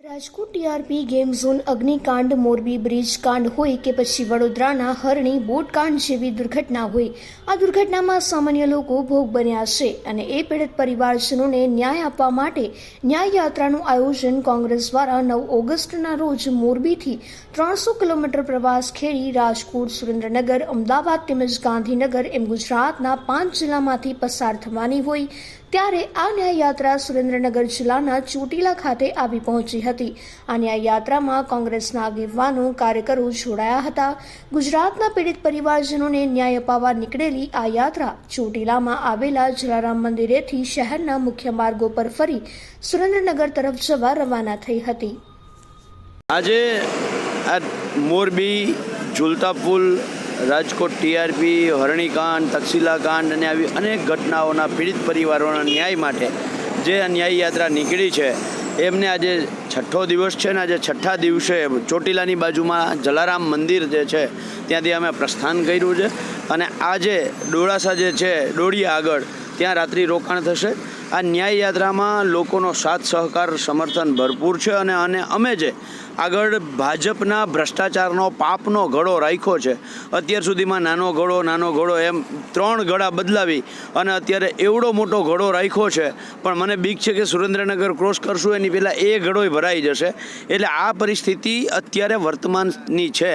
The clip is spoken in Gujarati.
રાજકોટ ટીઆરપી ગેમ ઝોન અગ્નિકાંડ, મોરબી બ્રિજ કાંડ હોય કે પછી વડોદરાના હરણી બોટકાંડ જેવી દુર્ઘટના હોય, આ દુર્ઘટનામાં સામાન્ય લોકો ભોગ બન્યા છે અને એ પીડિત પરિવારજનોને ન્યાય આપવા માટે ન્યાય યાત્રાનું આયોજન કોંગ્રેસ દ્વારા નવ ઓગસ્ટના રોજ મોરબીથી ત્રણસો કિલોમીટર પ્રવાસ ખેડી રાજકોટ, સુરેન્દ્રનગર, અમદાવાદ તેમજ ગાંધીનગર એમ ગુજરાતના પાંચ જિલ્લામાંથી પસાર થવાની હોય ત્યારે આ ન્યાય યાત્રા સુરેન્દ્રનગર જિલ્લાના ચોટીલા ખાતે આવી પહોંચી હતી. આ ન્યાય યાત્રામાં કોંગ્રેસના આગેવાનો, કાર્યકરો જોડાયા હતા. ગુજરાતના પીડિત પરિવારજનોને ન્યાય અપાવવા નીકળેલી આ યાત્રા ચોટીલામાં આવેલા જલારામ મંદિરેથી શહેરના મુખ્ય માર્ગો પર ફરી સુરેન્દ્રનગર તરફ જવા રવાના થઈ હતી. આજે આ મોરબી ઝુલતા પુલ રાજકોટ ટીઆરપી, હરણીકાંડ, તક્ષિલાકાંડ અને આવી અનેક ઘટનાઓના પીડિત પરિવારોના ન્યાય માટે જે ન્યાય યાત્રા નીકળી છે, એમને આજે છઠ્ઠો દિવસ છે ને આજે છઠ્ઠા દિવસે ચોટીલાની બાજુમાં જલારામ મંદિર જે છે, ત્યાંથી અમે પ્રસ્થાન કર્યું છે. અને આજે ડોળાસા જે છે ડોળિયા આગળ ત્યાં રાત્રિ રોકાણ થશે. આ ન્યાય યાત્રામાં લોકોનો સાથ, સહકાર, સમર્થન ભરપૂર છે અને અને અમે જે આગળ ભાજપના ભ્રષ્ટાચારનો પાપનો ઘડો રાખ્યો છે, અત્યાર સુધીમાં નાનો ઘડો નાનો ઘડો એમ ત્રણ ઘડા બદલાવી અને અત્યારે એવડો મોટો ઘડો રાખ્યો છે. પણ મને બીક છે કે સુરેન્દ્રનગર ક્રોસ કરશું એની પહેલાં એ ઘડોય ભરાઈ જશે. એટલે આ પરિસ્થિતિ અત્યારે વર્તમાનની છે.